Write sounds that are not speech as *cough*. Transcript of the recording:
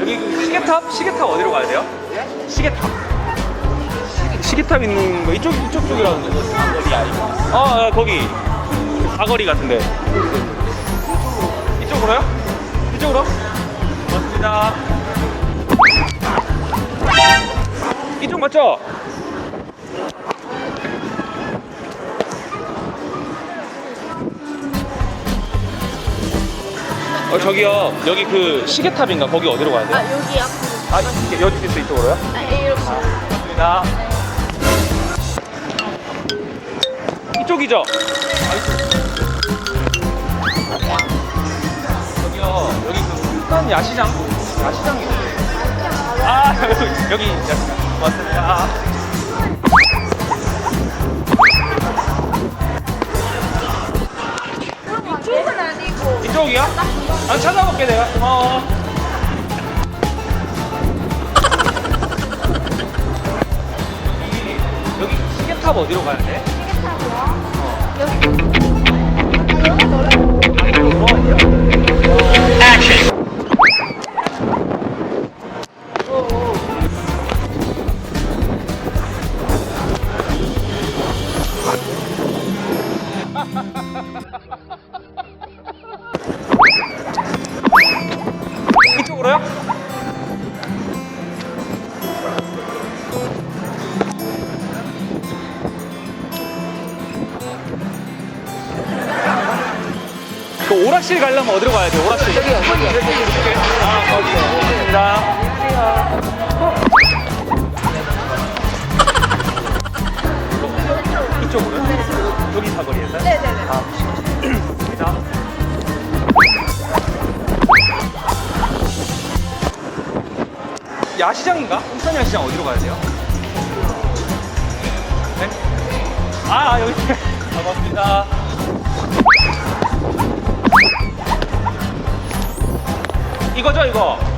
여기 그 시계탑? 시계탑 어디로 가야 돼요? 시계탑 시계탑 있는 거 이쪽 이쪽 쪽이라는데 사거리야 이거 어 어, 거기 사거리 같은데 이쪽으로요? 이쪽으로? 맞습니다 이쪽 맞죠? 어 저기요 여기 그 시계탑인가 거기 어디로 가야 돼요? 아 여기 앞. 아, 이- 여기 있어 이쪽으로요? 아 이렇게. 맞습니다. 이쪽이죠? 아, 이쪽. 순간 야시장? 야시장이 어디예요? 아, *laughs* 여기, 야시장. 맞습니다. 이쪽은 아니고. 이쪽이요? 아, 찾아볼게, 내가. 고마워. *laughs* 여기, 여기 시계탑 어디로 가야 돼? 이쪽으로요? 그 오락실 가려면 어디로 가야 돼요? 오락실. 저기요, 저기요. 야시장인가? 울산 야시장 어디로 가야 돼요? 네? 아, 아, 여기. *laughs* 반갑습니다. 이거죠, 이거?